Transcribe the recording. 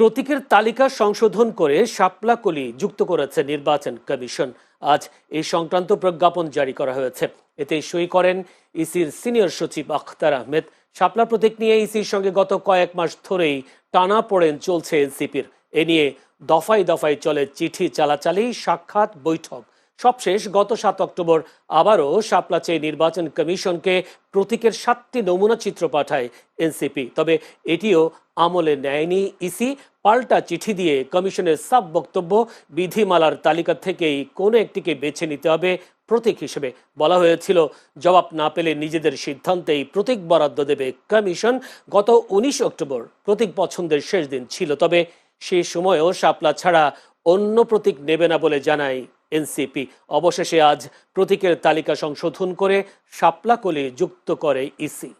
প্রতীকের তালিকা সংশোধন করে শাপলাকলি যুক্ত করেছে নির্বাচন কমিশন। আজ এই সংক্রান্ত প্রজ্ঞাপন জারি করা হয়েছে। এতে সই করেন ইসির সিনিয়র সচিব আখতার আহমেদ। সাপলা প্রতীক নিয়ে ইসির সঙ্গে গত কয়েক মাস ধরেই টানা পড়েন চলছে এনসিপির। এ নিয়ে দফায় দফায় চলে চিঠি চালাচালি, সাক্ষাৎ, বৈঠক। সবশেষ গত সাত অক্টোবর আবারও শাপলা চেয়ে নির্বাচন কমিশনকে প্রতীকের সাতটি নমুনা চিত্র পাঠায় এনসিপি। তবে এটিও আমলে নেয়নি ইসি। পাল্টা চিঠি দিয়ে কমিশনের সাব বক্তব্য বিধিমালার তালিকা থেকেই কোনো একটিকে বেছে নিতে হবে প্রতীক হিসেবে। বলা হয়েছিল, জবাব না পেলে নিজেদের সিদ্ধান্তেই প্রতীক বরাদ্দ দেবে কমিশন। গত উনিশ অক্টোবর প্রতীক পছন্দের শেষ দিন ছিল, তবে সেই সময়ও শাপলা ছাড়া অন্য প্রতীক নেবে না বলে জানায় এনসিপি। অবশেষে আজ প্রতীকের তালিকা সংশোধন করে শাপলাকলি যুক্ত করে ইসি।